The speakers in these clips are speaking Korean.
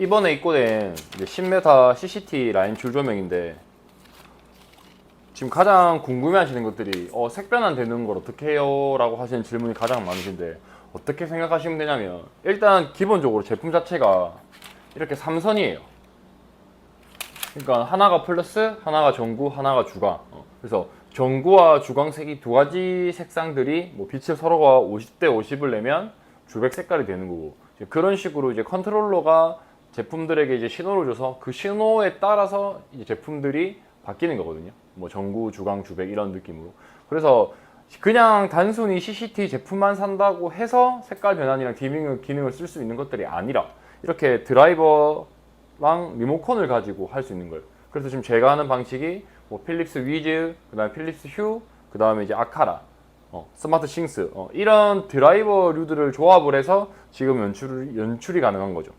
이번에 입고된 이제 10m CCT 라인 줄 조명인데 지금 가장 궁금해하시는 것들이 어, 색변환 되는 걸 어떻게 해요? 라고 하시는 질문이 가장 많으신데 어떻게 생각하시면 되냐면 일단 기본적으로 제품 자체가 이렇게 삼선이에요. 그러니까 하나가 플러스, 하나가 전구, 하나가 주광. 어, 그래서 전구와 주광색이 두 가지 색상들이 뭐 빛을 서로가 50대 50을 내면 주백 색깔이 되는 거고 그런 식으로 이제 컨트롤러가 제품들에게 이제 신호를 줘서 그 신호에 따라서 이제 제품들이 바뀌는 거거든요. 뭐 전구, 주광, 주백 이런 느낌으로. 그래서 그냥 단순히 CCT 제품만 산다고 해서 색깔 변환이랑 디밍 기능을 쓸 수 있는 것들이 아니라 이렇게 드라이버랑 리모컨을 가지고 할 수 있는 거예요. 그래서 지금 제가 하는 방식이 뭐 필립스 위즈, 그다음에 필립스 휴, 그다음에 이제 아카라, 어, 스마트 싱스 어, 이런 드라이버류들을 조합을 해서 지금 연출 연출이 가능한 거죠.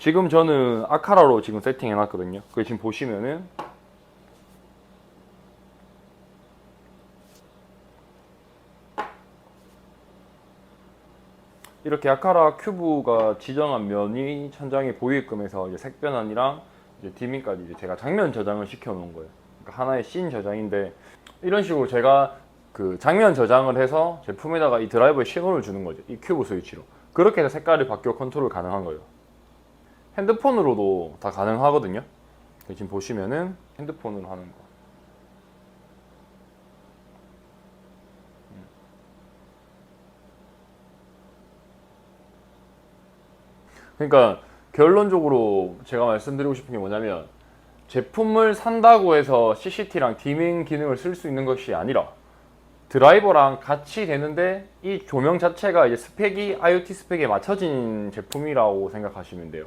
지금 저는 아카라로 지금 세팅해 놨거든요. 그 지금 보시면은 이렇게 아카라 큐브가 지정한 면이 천장에 보이게끔 해서 이제 색 변환이랑 이제 디밍까지 이제 제가 장면 저장을 시켜 놓은 거예요. 그러니까 하나의 씬 저장인데 이런 식으로 제가 그 장면 저장을 해서 제품에다가 이 드라이버에 신호를 주는 거죠. 이 큐브 스위치로. 그렇게 해서 색깔이 바뀌어 컨트롤 가능한 거예요. 핸드폰으로도 다 가능하거든요. 지금 보시면은 핸드폰으로 하는 거. 그러니까 결론적으로 제가 말씀드리고 싶은 게 뭐냐면 제품을 산다고 해서 CCT랑 디밍 기능을 쓸 수 있는 것이 아니라 드라이버랑 같이 되는데 이 조명 자체가 이제 스펙이 IoT 스펙에 맞춰진 제품이라고 생각하시면 돼요.